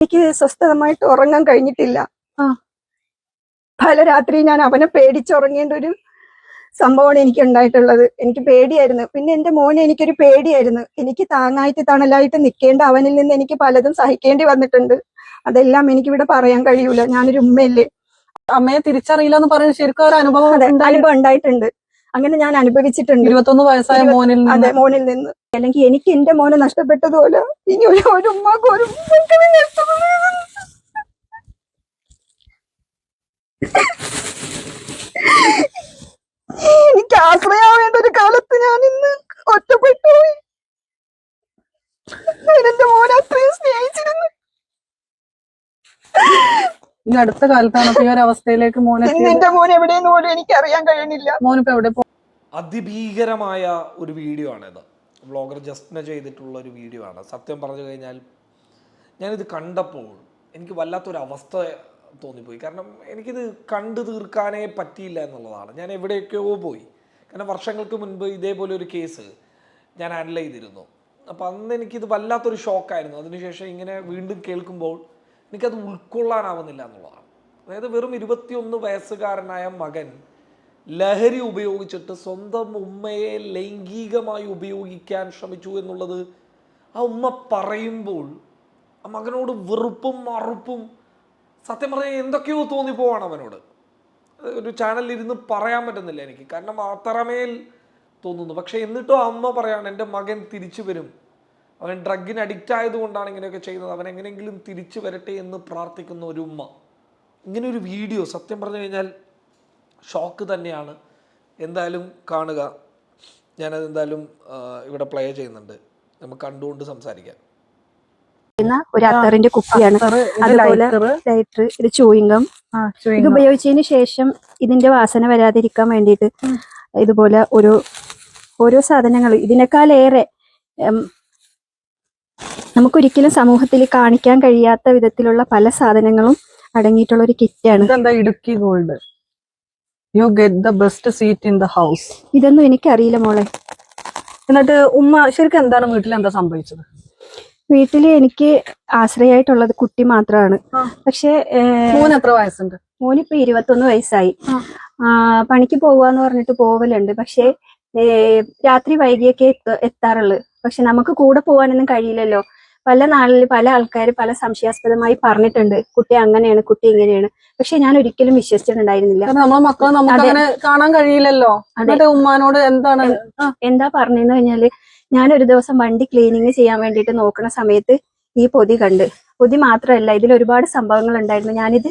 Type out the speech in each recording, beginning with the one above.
എനിക്ക് സ്വസ്ഥതമായിട്ട് ഉറങ്ങാൻ കഴിഞ്ഞിട്ടില്ല. ആ. പല രാത്രി ഞാൻ അവനെ പേടിച്ചുറങ്ങേണ്ട ഒരു സംഭവമാണ് എനിക്ക് ഉണ്ടായിട്ടുള്ളത്. എനിക്ക് പേടിയായിരുന്നു. പിന്നെ എന്റെ മോനെ എനിക്കൊരു പേടിയായിരുന്നു. എനിക്ക് താങ്ങായിട്ട് തണലായിട്ട് നിൽക്കേണ്ട അവനിൽ നിന്ന് എനിക്ക് പലതും സഹിക്കേണ്ടി വന്നിട്ടുണ്ട്. അതെല്ലാം എനിക്കിവിടെ പറയാൻ കഴിയൂല. ഞാനൊരു ഉമ്മയല്ലേ? അമ്മയെ തിരിച്ചറിയില്ല എന്ന് പറയുന്നത് ശരിക്കും ഒരു അനുഭവം. അനുഭവം ഉണ്ടായിട്ടുണ്ട്. അങ്ങനെ ഞാൻ അനുഭവിച്ചിട്ടുണ്ട്. ഇരുപത്തൊന്ന് വയസ്സായ മോനിൽ നിന്ന്. അതെ മോനിൽ നിന്ന്. അല്ലെങ്കിൽ എനിക്ക് എന്റെ മോനെ നഷ്ടപ്പെട്ടതുപോലെ ഇനി ഒരു ഒരു ഉമ്മക്ക് ഒരു എനിക്ക് ആശ്രയാവേണ്ട ഒരു കാലത്ത് ഞാൻ ഇന്ന് ഒറ്റപ്പെട്ടു എന്റെ മോനെ അത്രയും ഈ അടുത്ത കാലത്താണ് ഈ ഒരു അവസ്ഥയിലേക്ക് മോനെ ഇന്ന് എന്റെ മോൻ എവിടെയെന്ന് പോലും എനിക്ക് അറിയാൻ കഴിയണില്ല മോനിപ്പോ എവിടെ പോ- അതിഭീകരമായ ഒരു വീഡിയോ ആണിത്. വ്ളോഗർ ജസ്റ്റിന ചെയ്തിട്ടുള്ള ഒരു വീഡിയോ ആണ്. സത്യം പറഞ്ഞു കഴിഞ്ഞാൽ ഞാനിത് കണ്ടപ്പോൾ എനിക്ക് വല്ലാത്തൊരു അവസ്ഥ തോന്നിപ്പോയി. കാരണം എനിക്കിത് കണ്ടു തീർക്കാനേ പറ്റിയില്ല എന്നുള്ളതാണ്. ഞാൻ എവിടെയൊക്കെയോ പോയി. കാരണം വർഷങ്ങൾക്ക് മുൻപ് ഇതേപോലെ ഒരു കേസ് ഞാൻ ഹാൻഡിൽ ചെയ്തിരുന്നു. അപ്പം അന്ന് എനിക്കിത് വല്ലാത്തൊരു ഷോക്കായിരുന്നു അതിനുശേഷം ഇങ്ങനെ വീണ്ടും കേൾക്കുമ്പോൾ എനിക്കത് ഉൾക്കൊള്ളാനാവുന്നില്ല എന്നുള്ളതാണ്. അതായത് വെറും ഇരുപത്തിയൊന്ന് വയസ്സുകാരനായ മകൻ ലഹരി ഉപയോഗിച്ചിട്ട് സ്വന്തം ഉമ്മയെ ലൈംഗികമായി ഉപയോഗിക്കാൻ ശ്രമിച്ചു എന്നുള്ളത് ആ ഉമ്മ പറയുമ്പോൾ ആ മകനോട് വെറുപ്പും മറുപ്പും സത്യം പറഞ്ഞാൽ എന്തൊക്കെയോ തോന്നിപ്പോവാണ് അവനോട്. ഒരു ചാനലിൽ ഇരുന്ന് പറയാൻ പറ്റുന്നില്ല എനിക്ക്. കാരണം അത്രമേൽ തോന്നുന്നു. പക്ഷെ എന്നിട്ടും അമ്മ പറയാണ് എന്റെ മകൻ തിരിച്ചു വരും. അവൻ ഡ്രഗിന് അഡിക്റ്റ് ആയതുകൊണ്ടാണ് ഇങ്ങനെയൊക്കെ ചെയ്യുന്നത്. അവൻ എങ്ങനെയെങ്കിലും തിരിച്ചു വരട്ടെ എന്ന് പ്രാർത്ഥിക്കുന്ന ഒരു ഉമ്മ. ഇങ്ങനെ ഒരു വീഡിയോ സത്യം പറഞ്ഞു കഴിഞ്ഞാൽ ഷോക്ക് തന്നെയാണ്. എന്തായാലും കാണുക. ഞാനത് എന്തായാലും ഇവിടെ പ്ലേ ചെയ്യുന്നുണ്ട്. നമുക്ക് കണ്ടുകൊണ്ട് സംസാരിക്കാം. ഒരു അത്തറിന്റെ കുപ്പിയാണ്. അതുപോലെ ലൈറ്റർ ഇത് ചൂയിങ്കം ആ, ഇത് ഉപയോഗിച്ചതിന് ശേഷം ഇതിന്റെ വാസന വരാതിരിക്കാൻ വേണ്ടിയിട്ട് ഇതുപോലെ ഒരു ഓരോ സാധനങ്ങൾ ഇതിനേക്കാളേറെ നമുക്കൊരിക്കലും സമൂഹത്തിൽ കാണിക്കാൻ കഴിയാത്ത വിധത്തിലുള്ള പല സാധനങ്ങളും അടങ്ങിയിട്ടുള്ള ഒരു കിറ്റാണ്. ഇതെന്താ Idukki gold you get the best seat in the house ഇതൊന്നും എനിക്കറിയില്ല മോളെ. എന്നിട്ട് ഉമ്മ ശരിക്കും എന്താണ് വീട്ടിൽ എന്താ സംഭവിച്ചത്? വീട്ടിൽ എനിക്ക് ആശ്രയമായിട്ടുള്ളത് കുട്ടി മാത്രമാണ് പക്ഷേ മോന് എത്ര വയസ്സുണ്ട്? മോനിപ്പോ ഇരുപത്തൊന്ന് വയസ്സായി. പണിക്ക് പോവാന്ന് പറഞ്ഞിട്ട് പോവലുണ്ട്. പക്ഷെ രാത്രി വൈകിയൊക്കെ എത്ത- എത്താറുള്ളു. പക്ഷെ നമുക്ക് കൂടെ പോവാനൊന്നും കഴിയില്ലല്ലോ. പല നാളിൽ പല ആൾക്കാർ പല സംശയാസ്പദമായി പറഞ്ഞിട്ടുണ്ട്. കുട്ടി അങ്ങനെയാണ് കുട്ടി ഇങ്ങനെയാണ്. പക്ഷെ ഞാൻ ഒരിക്കലും വിശ്വസിച്ചിട്ടുണ്ടായിരുന്നില്ല. നമ്മളെ മക്കളെ നമുക്ക് അങ്ങനെ കാണാൻ കഴിയില്ലല്ലോ. ഉമ്മാനോട് എന്താണ്? എന്താ പറഞ്ഞെന്ന് കഴിഞ്ഞാൽ ഞാൻ ഒരു ദിവസം വണ്ടി ക്ലീനിങ് ചെയ്യാൻ വേണ്ടിയിട്ട് നോക്കുന്ന സമയത്ത് ഈ പൊതി കണ്ട്. പൊതി മാത്രമല്ല ഇതിൽ ഒരുപാട് സംഭവങ്ങൾ ഉണ്ടായിരുന്നു ഞാനിത്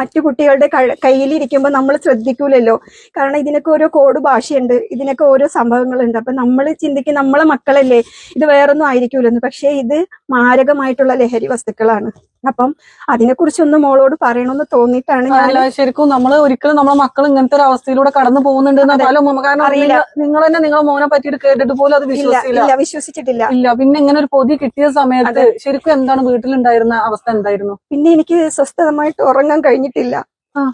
മറ്റു കുട്ടികളുടെ കയ്യിലിരിക്കുമ്പോൾ നമ്മൾ ശ്രദ്ധിക്കൂലല്ലോ. കാരണം ഇതിനൊക്കെ ഓരോ കോഡ് ഭാഷയുണ്ട് ഇതിനൊക്കെ ഓരോ സംഭവങ്ങളുണ്ട്. അപ്പൊ നമ്മൾ ചിന്തിക്കും നമ്മളെ മക്കളല്ലേ ഇത് വേറൊന്നും ആയിരിക്കൂലെന്ന്. പക്ഷേ ഇത് മാരകമായിട്ടുള്ള ലഹരി വസ്തുക്കളാണ്. അപ്പം അതിനെക്കുറിച്ചൊന്ന് മോളോട് പറയണമെന്ന് തോന്നിയിട്ടാണ് ഞാൻ ശരിക്കും നമ്മൾ ഒരിക്കലും നമ്മളെ മക്കൾ ഇങ്ങനത്തെ ഒരു അവസ്ഥയിലൂടെ കടന്നു പോകുന്നുണ്ട് അറിയില്ല. നിങ്ങൾ- തന്നെ നിങ്ങളെ മോനെ പറ്റിയിട്ട് കേട്ടിട്ട് പോലും അത് വിശ്വസിച്ചില്ല. ഇല്ല വിശ്വസിച്ചിട്ടില്ല. ഇല്ല പിന്നെ ഇങ്ങനെ ഒരു പൊതി കിട്ടിയ സമയത്ത് ശരിക്കും എന്താണ് വീട്ടിലുണ്ടായിരുന്ന അവസ്ഥ എന്തായിരുന്നു? പിന്നെ എനിക്ക് സ്വസ്ഥതമായിട്ട് ഉറങ്ങാൻ കഴിഞ്ഞിട്ടില്ല. ആ.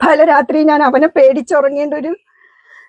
പല രാത്രി ഞാൻ അവനെ പേടിച്ചുറങ്ങേണ്ട ഒരു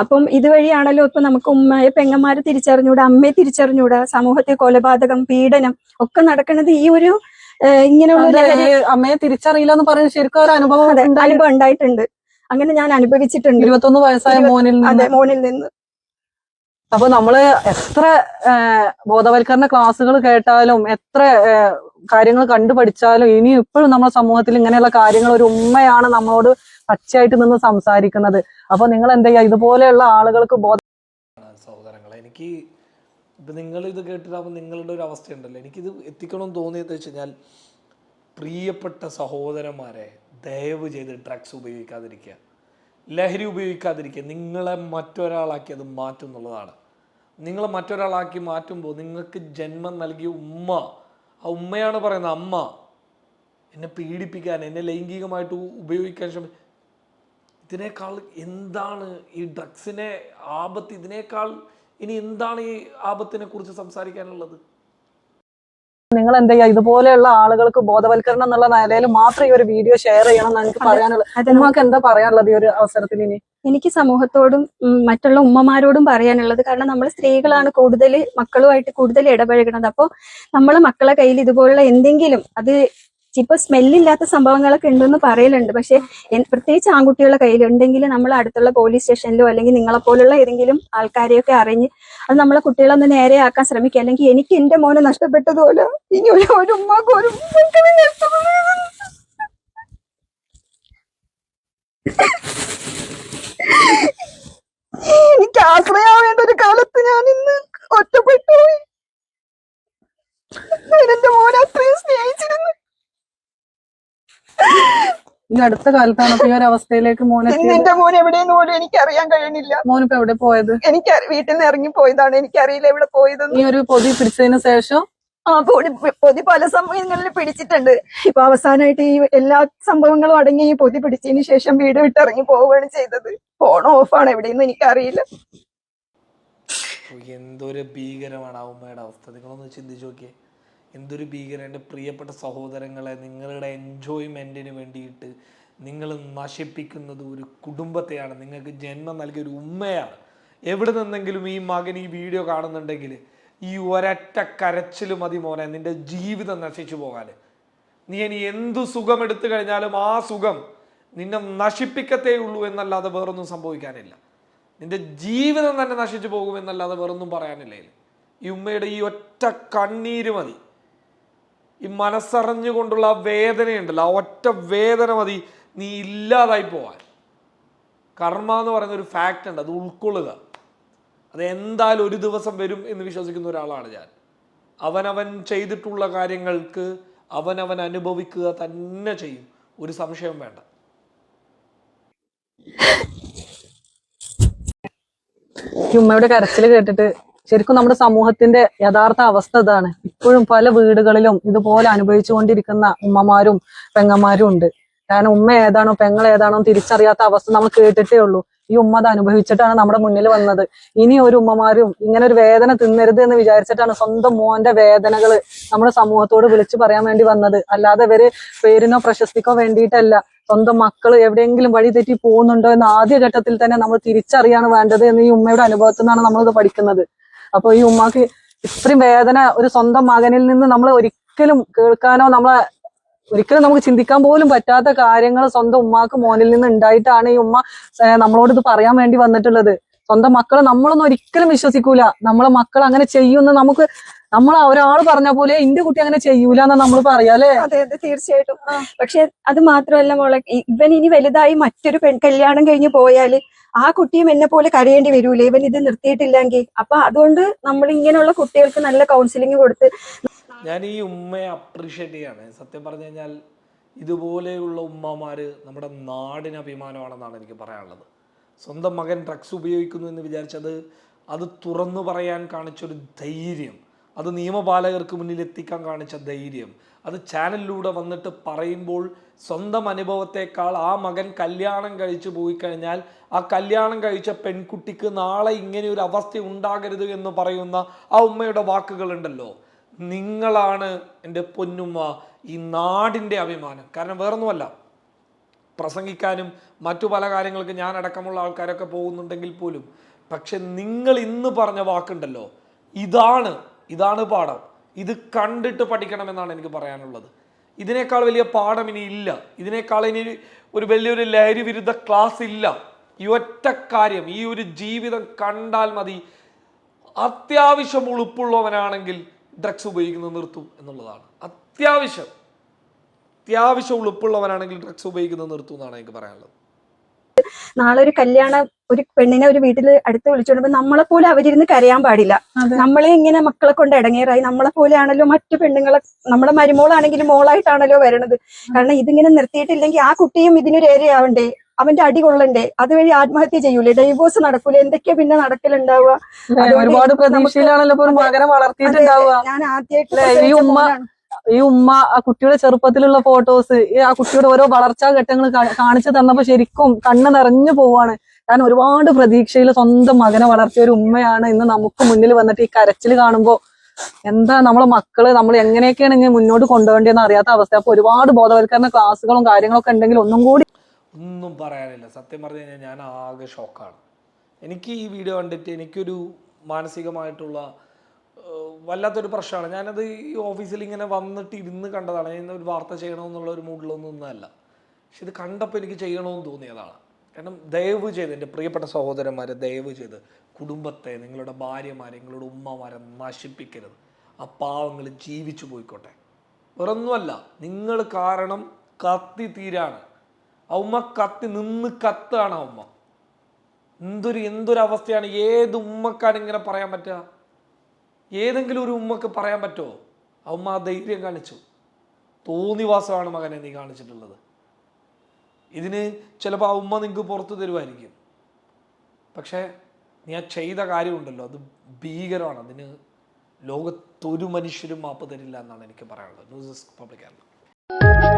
അപ്പം ഇതുവഴിയാണല്ലോ ഇപ്പൊ നമുക്ക് ഉമ്മയെ പെങ്ങന്മാരെ തിരിച്ചറിഞ്ഞൂടെ അമ്മയെ തിരിച്ചറിഞ്ഞൂടെ സമൂഹത്തിൽ കൊലപാതകം പീഡനം ഒക്കെ നടക്കുന്നത് ഈ ഒരു ഇങ്ങനെയുള്ള അമ്മയെ തിരിച്ചറിയില്ല എന്ന് പറയുന്നത് ശരിക്കും ഒരു അനുഭവം അനുഭവം ഉണ്ടായിട്ടുണ്ട്. അങ്ങനെ ഞാൻ അനുഭവിച്ചിട്ടുണ്ട്. ഇരുപത്തൊന്ന് വയസ്സായ മോനിൽ മോനിൽ അതെ മോനിൽ നിന്ന്. അപ്പൊ നമ്മൾ എത്ര ബോധവൽക്കരണ ക്ലാസ്സുകൾ കേട്ടാലും എത്ര കാര്യങ്ങൾ കണ്ടു പഠിച്ചാലും ഇനി ഇപ്പോഴും നമ്മുടെ സമൂഹത്തിൽ ഇങ്ങനെയുള്ള കാര്യങ്ങൾ ഒരു ഉമ്മയാണ് നമ്മളോട് പച്ചയായിട്ട് നിന്ന് സംസാരിക്കുന്നത്. അപ്പൊ നിങ്ങൾ എന്താ ചെയ്യുക ഇതുപോലെയുള്ള ആളുകൾക്ക് ബോധ സഹോദരങ്ങളെ എനിക്ക് ഇപ്പൊ നിങ്ങൾ ഇത് കേട്ടിട്ടാകുമ്പോൾ നിങ്ങളുടെ ഒരു അവസ്ഥയുണ്ടല്ലോ. എനിക്കിത് എത്തിക്കണമെന്ന് തോന്നിയത് വെച്ച് കഴിഞ്ഞാൽ പ്രിയപ്പെട്ട സഹോദരന്മാരെ ദയവ് ചെയ്ത് ഡ്രഗ്സ് ഉപയോഗിക്കാതിരിക്കുക. ലഹരി ഉപയോഗിക്കാതിരിക്കുക. നിങ്ങളെ മറ്റൊരാളാക്കി അത് മാറ്റും എന്നുള്ളതാണ് നിങ്ങളെ മറ്റൊരാളാക്കി മാറ്റുമ്പോൾ നിങ്ങൾക്ക് ജന്മം നൽകിയ ഉമ്മ ആ ഉമ്മയാണ് പറയുന്നത് അമ്മ എന്നെ പീഡിപ്പിക്കാൻ എന്നെ ലൈംഗികമായിട്ട് ഉപയോഗിക്കാൻ ശ്രമി ഇതിനേക്കാൾ എന്താണ് ഈ ഡ്രഗ്സിനെ ആപത്ത് ഇതിനേക്കാൾ ഇനി എന്താണ് ഈ ആപത്തിനെ കുറിച്ച് സംസാരിക്കാനുള്ളത്? നിങ്ങൾ എന്ത് ചെയ്യുക ഇതുപോലെയുള്ള ആളുകൾക്ക് ബോധവൽക്കരണം എന്നുള്ള നിലയിൽ മാത്രം ഈ ഒരു വീഡിയോ ഷെയർ ചെയ്യണം എന്ന് എനിക്ക് പറയാനുള്ളത്. ഉമ്മക്ക് നിങ്ങൾക്ക് എന്താ പറയാനുള്ളത് ഈ ഒരു അവസരത്തിൽ ഇനി? എനിക്ക് സമൂഹത്തോടും മറ്റുള്ള ഉമ്മമാരോടും പറയാനുള്ളത് കാരണം നമ്മൾ സ്ത്രീകളാണ് കൂടുതൽ മക്കളുമായിട്ട് കൂടുതൽ ഇടപഴകുന്നത് അപ്പോൾ നമ്മൾ മക്കളെ കയ്യിൽ ഇതുപോലുള്ള എന്തെങ്കിലും അത് ഇപ്പൊ സ്മെല്ലില്ലാത്ത സംഭവങ്ങളൊക്കെ ഉണ്ടെന്ന് പറയലുണ്ട്. പക്ഷെ പ്രത്യേകിച്ച് ആൺകുട്ടികളുടെ കയ്യിൽ ഉണ്ടെങ്കിൽ നമ്മൾ അടുത്തുള്ള പോലീസ് സ്റ്റേഷനിലോ അല്ലെങ്കിൽ നിങ്ങളെ പോലുള്ള ഏതെങ്കിലും ആൾക്കാരെയൊക്കെ അറിഞ്ഞ് അത് നമ്മളെ കുട്ടികളൊന്ന് നേരെയാക്കാൻ ശ്രമിക്കുക. അല്ലെങ്കിൽ എനിക്ക് എന്റെ മോനെ നഷ്ടപ്പെട്ടതുപോലെ ഇനി ഒരു ഒരു നഷ്ടപ്പെടുന്നു എനിക്ക് ആശ്രയാവേണ്ട ഒരു കാലത്ത് ഞാൻ ഇന്ന് ഒറ്റപ്പെട്ടു പോയി ഞാൻ എന്റെ മോനെ അത്രയും സ്നേഹിച്ചിരുന്നു ഈ അടുത്ത കാലത്താണ് ഇപ്പൊ ഈ ഒരു അവസ്ഥയിലേക്ക് മോനെ എന്റെ മോൻ എവിടെയെന്ന് പോലും എനിക്ക് അറിയാൻ കഴിയുന്നില്ല മോനിപ്പോ എവിടെ പോയത്? എനിക്ക് വീട്ടിൽ നിന്ന് ഇറങ്ങി പോയതാണ്. എനിക്കറിയില്ല എവിടെ പോയത് ഈ ഒരു പൊതി പിടിച്ചതിന് ശേഷം? ആ പൊടി പൊതി പല സമയങ്ങളിൽ പിടിച്ചിട്ടുണ്ട്. ഇപ്പൊ അവസാനമായിട്ട് ഈ എല്ലാ സംഭവങ്ങളും അടങ്ങി ഈ പൊതി പിടിച്ചതിന് ശേഷം വീട് വിട്ട് ഇറങ്ങി പോവുകയാണ് ചെയ്തത്. ഫോൺ ഓഫ് ആണ്. എവിടെയെന്ന് എനിക്കറിയില്ല. അറിയില്ല എന്തൊരു ഭീകരമാണ് ആ ഉമ്മയുടെ അവസ്ഥ. നിങ്ങളൊന്ന് ചിന്തിച്ചു നോക്കിയേ. എന്തൊരു ഭീകരം എന്റെ പ്രിയപ്പെട്ട സഹോദരങ്ങളെ നിങ്ങളുടെ എൻജോയ്മെന്റിന് വേണ്ടിയിട്ട് നിങ്ങൾ നശിപ്പിക്കുന്നത് ഒരു കുടുംബത്തെയാണ്. നിങ്ങൾക്ക് ജന്മം നൽകിയ ഒരു ഉമ്മയാണ്. എവിടെ നിന്നെങ്കിലും ഈ മകൻ ഈ വീഡിയോ കാണുന്നുണ്ടെങ്കിൽ ഈ ഒരൊറ്റ കരച്ചിൽ മതി മോനെ നിന്റെ ജീവിതം നശിച്ചു പോകാൻ. നീ ഇനി എന്തു സുഖം എടുത്തു കഴിഞ്ഞാലും ആ സുഖം നിന്നെ നശിപ്പിക്കത്തേ ഉള്ളൂ എന്നല്ലാതെ വേറൊന്നും സംഭവിക്കാനില്ല. നിന്റെ ജീവിതം തന്നെ നശിച്ചു പോകുമെന്നല്ലാതെ വേറൊന്നും പറയാനില്ല ഈ ഉമ്മയുടെ ഈ ഒറ്റ കണ്ണീര് മതി. ഈ മനസ്സറിഞ്ഞുകൊണ്ടുള്ള വേദനയുണ്ടല്ലോ ആ ഒറ്റ വേദന മതി നീ ഇല്ലാതായി പോവാൻ. കർമ്മ എന്ന് പറയുന്ന ഒരു ഫാക്റ്റ് ഉണ്ട് അത് ഉൾക്കൊള്ളുക. അത് എന്തായാലും ഒരു ദിവസം വരും എന്ന് വിശ്വസിക്കുന്ന ഒരാളാണ് ഞാൻ. അവനവൻ ചെയ്തിട്ടുള്ള കാര്യങ്ങൾക്ക് അവനവൻ അനുഭവിക്കുക തന്നെ ചെയ്യും ഒരു സംശയം വേണ്ട. ഉമ്മയുടെ കരച്ചിൽ കേട്ടിട്ട് ശരിക്കും നമ്മുടെ സമൂഹത്തിന്റെ യഥാർത്ഥ അവസ്ഥ ഇതാണ്. ഇപ്പോഴും പല വീടുകളിലും ഇതുപോലെ അനുഭവിച്ചുകൊണ്ടിരിക്കുന്ന ഉമ്മമാരും പെങ്ങന്മാരും ഉണ്ട്. കാരണം ഉമ്മ ഏതാണോ പെങ്ങൾ ഏതാണോ തിരിച്ചറിയാത്ത അവസ്ഥ നമ്മൾ കേട്ടിട്ടേ ഉള്ളൂ. ഈ ഉമ്മ അത് അനുഭവിച്ചിട്ടാണ് നമ്മുടെ മുന്നിൽ വന്നത്. ഇനി ഒരു ഉമ്മമാരും ഇങ്ങനെ ഒരു വേദന തിന്നരുത് എന്ന് വിചാരിച്ചിട്ടാണ് സ്വന്തം മോന്റെ വേദനകൾ നമ്മുടെ സമൂഹത്തോട് വിളിച്ചു പറയാൻ വേണ്ടി വന്നത്. അല്ലാതെ ഇവർ പേരിനോ പ്രശസ്തിക്കോ വേണ്ടിയിട്ടല്ല. സ്വന്തം മക്കൾ എവിടെയെങ്കിലും വഴി തെറ്റി പോകുന്നുണ്ടോ എന്ന് ആദ്യ ഘട്ടത്തിൽ തന്നെ നമ്മൾ തിരിച്ചറിയാണ് വേണ്ടത് എന്ന് ഈ ഉമ്മയുടെ അനുഭവത്തിൽ നിന്നാണ് നമ്മളിത് പഠിക്കുന്നത്. അപ്പൊ ഈ ഉമ്മാക്ക് ഇത്രയും വേദന ഒരു സ്വന്തം മകനിൽ നിന്ന് നമ്മൾ ഒരിക്കലും കേൾക്കാനോ നമ്മളെ ഒരിക്കലും നമുക്ക് ചിന്തിക്കാൻ പോലും പറ്റാത്ത കാര്യങ്ങൾ സ്വന്തം ഉമ്മാക്ക് മോനിൽ നിന്ന് ഉണ്ടായിട്ടാണ് ഈ ഉമ്മ നമ്മളോട് ഇത് പറയാൻ വേണ്ടി വന്നിട്ടുള്ളത്. സ്വന്തം മക്കളെ നമ്മളൊന്നും ഒരിക്കലും വിശ്വസിക്കൂല. നമ്മളെ മക്കൾ അങ്ങനെ ചെയ്യുമെന്ന് നമുക്ക് നമ്മൾ ഒരാൾ പറഞ്ഞ പോലെ എന്റെ കുട്ടി അങ്ങനെ ചെയ്യൂല എന്നാ നമ്മൾ പറയാല്ലേ അതെ അതെ തീർച്ചയായിട്ടും. പക്ഷെ അത് മാത്രമല്ല മോളെ ഇവൻ ഇനി വലുതായി മറ്റൊരു പെൺ കല്യാണം കഴിഞ്ഞ് പോയാൽ ആ കുട്ടിയും എന്നെ പോലെ കരയേണ്ടി വരൂലേ? ഇവൻ ഇത് നിർത്തിയിട്ടില്ലെങ്കിൽ അപ്പൊ അതുകൊണ്ട് നമ്മൾ ഇങ്ങനെയുള്ള കുട്ടികൾക്ക് നല്ല കൗൺസിലിംഗ് കൊടുത്ത് ഞാൻ ഈ ഉമ്മയെ അപ്രീഷിയേറ്റ് ചെയ്യാണ്. സത്യം പറഞ്ഞു കഴിഞ്ഞാൽ ഇതുപോലെയുള്ള ഉമ്മമാര് നമ്മുടെ നാടിന് അഭിമാനമാണെന്നാണ് എനിക്ക് പറയാനുള്ളത്. സ്വന്തം മകൻ ഡ്രഗ്സ് ഉപയോഗിക്കുന്നു എന്ന് വിചാരിച്ചത് അത് തുറന്നു പറയാൻ കാണിച്ചൊരു ധൈര്യം അത് നിയമപാലകർക്ക് മുന്നിൽ എത്തിക്കാൻ കാണിച്ച ധൈര്യം അത് ചാനലിലൂടെ വന്നിട്ട് പറയുമ്പോൾ സ്വന്തം അനുഭവത്തെക്കാൾ ആ മകൻ കല്യാണം കഴിച്ചു പോയി കഴിഞ്ഞാൽ ആ കല്യാണം കഴിച്ച പെൺകുട്ടിക്ക് നാളെ ഇങ്ങനെ ഒരു അവസ്ഥ ഉണ്ടാകരുത് എന്ന് പറയുന്ന ആ ഉമ്മയുടെ വാക്കുകളുണ്ടല്ലോ. നിങ്ങളാണ് എന്റെ പൊന്നുമ്മ ഈ നാടിന്റെ അഭിമാനം. കാരണം വേറൊന്നുമല്ല പ്രസംഗിക്കാനും മറ്റു പല കാര്യങ്ങൾക്ക് ഞാൻ അടക്കമുള്ള ആൾക്കാരൊക്കെ പോകുന്നുണ്ടെങ്കിൽ പോലും പക്ഷെ നിങ്ങൾ ഇന്ന് പറഞ്ഞ വാക്കുണ്ടല്ലോ ഇതാണ് ഇതാണ് പാഠം. ഇത് കണ്ടിട്ട് പഠിക്കണമെന്നാണ് എനിക്ക് പറയാനുള്ളത്. ഇതിനേക്കാൾ വലിയ പാഠം ഇനി ഇല്ല. ഇതിനേക്കാൾ ഇനി ഒരു വലിയൊരു ലഹരി വിരുദ്ധ ക്ലാസ് ഇല്ല. ഈ ഒറ്റ കാര്യം ഈ ഒരു ജീവിതം കണ്ടാൽ മതി. അത്യാവശ്യം ഉളുപ്പുള്ളവനാണെങ്കിൽ ഡ്രഗ്സ് ഉപയോഗിക്കുന്നത് നിർത്തും എന്നുള്ളതാണ്. അത്യാവശ്യം. അത്യാവശ്യം ഉളുപ്പുള്ളവനാണെങ്കിൽ ഡ്രഗ്സ് ഉപയോഗിക്കുന്നത് നിർത്തും എന്നാണ് എനിക്ക് പറയാനുള്ളത്. നാളെ ഒരു കല്യാണം ഒരു പെണ്ണിനെ ഒരു വീട്ടിൽ അടുത്ത് വിളിച്ചോണ്ട് നമ്മളെ പോലെ അവരിരുന്ന് കരയാൻ പാടില്ല. നമ്മളെ ഇങ്ങനെ മക്കളെ കൊണ്ട് ഇടങ്ങേറായി. നമ്മളെ പോലെയാണല്ലോ മറ്റു പെണ്ണുങ്ങളെ നമ്മുടെ മരുമോളാണെങ്കിലും മോളായിട്ടാണല്ലോ വരണത്. കാരണം ഇതിങ്ങനെ നിർത്തിയിട്ടില്ലെങ്കിൽ ആ കുട്ടിയും ഇതിനൊരു ഏരയാവണ്ടേ? അവന്റെ അടി കൊള്ളണ്ടേ? അതുവഴി ആത്മഹത്യ ചെയ്യൂലേ? ഡൈവോഴ്സ് നടക്കൂലേ? എന്തൊക്കെയാ പിന്നെ നടക്കലുണ്ടാവുക? ഒരുപാട് പ്രതീക്ഷയിലാണല്ലോ ഞാൻ ആദ്യമായിട്ട്? ഈ ഉമ്മ ആ കുട്ടിയുടെ ചെറുപ്പത്തിലുള്ള ഫോട്ടോസ് ആ കുട്ടിയുടെ ഓരോ വളർച്ചാ ഘട്ടങ്ങൾ കാണിച്ചു തന്നപ്പോ ശരിക്കും കണ്ണ് നിറഞ്ഞു പോവാണ്. കാരണം ഒരുപാട് പ്രതീക്ഷയിൽ സ്വന്തം മകനെ വളർത്തിയ ഒരു ഉമ്മയാണ് ഇന്ന് നമുക്ക് മുന്നിൽ വന്നിട്ട് ഈ കരച്ചിൽ കാണുമ്പോ. എന്താ നമ്മളെ മക്കൾ? നമ്മൾ എങ്ങനെയൊക്കെയാണ് ഇങ്ങനെ മുന്നോട്ട് കൊണ്ടുപോകേണ്ടതെന്ന് അറിയാത്ത അവസ്ഥ. അപ്പൊ ഒരുപാട് ബോധവൽക്കരണ ക്ലാസ്സുകളും കാര്യങ്ങളൊക്കെ ഉണ്ടെങ്കിൽ ഒന്നും കൂടി ഒന്നും പറയാനില്ല. സത്യം പറഞ്ഞു കഴിഞ്ഞാൽ ഞാൻ ആകെ ഷോക്കാണ് എനിക്ക് ഈ വീഡിയോ കണ്ടിട്ട് എനിക്കൊരു മാനസികമായിട്ടുള്ള വല്ലാത്തൊരു പ്രശ്നമാണ്. ഞാനത് ഈ ഓഫീസിൽ ഇങ്ങനെ വന്നിട്ട് ഇരുന്ന് കണ്ടതാണ്. ഞാൻ ഒരു വാർത്ത ചെയ്യണമെന്നുള്ള ഒരു മൂഡിലൊന്നും ഒന്നല്ല പക്ഷെ ഇത് കണ്ടപ്പോൾ എനിക്ക് ചെയ്യണമെന്ന് തോന്നിയതാണ്. കാരണം ദയവ് ചെയ്ത് എന്റെ പ്രിയപ്പെട്ട സഹോദരന്മാരെ ദയവ് ചെയ്ത് കുടുംബത്തെ നിങ്ങളുടെ ഭാര്യമാരെ നിങ്ങളുടെ ഉമ്മമാരെ നശിപ്പിക്കരുത്. ആ പാവങ്ങൾ ജീവിച്ചു പോയിക്കോട്ടെ. വേറൊന്നുമല്ല നിങ്ങൾ കാരണം കത്തി തീരാണ്. ആ ഉമ്മ കത്തി നിന്ന് കത്താണ് ആ ഉമ്മ. എന്തൊരു എന്തൊരു അവസ്ഥയാണ് ഏത് ഉമ്മക്കാണ് ഇങ്ങനെ പറയാൻ പറ്റുക? ഏതെങ്കിലും ഒരു ഉമ്മക്ക് പറയാൻ പറ്റുമോ ആ ഉമ്മ ആ ധൈര്യം കാണിച്ചു. തോന്നിവാസമാണ് മകനെ നീ കാണിച്ചിട്ടുള്ളത്. ഇതിന് ചിലപ്പോൾ ആ ഉമ്മ നിങ്ങൾക്ക് പുറത്തു തരുമായിരിക്കും പക്ഷേ നീ ആ ചെയ്ത കാര്യമുണ്ടല്ലോ അത് ഭീകരമാണ്. അതിന് ലോകത്തൊരു മനുഷ്യരും മാപ്പ് തരില്ല എന്നാണ് എനിക്ക് പറയാനുള്ളത്. News desk public Kerala.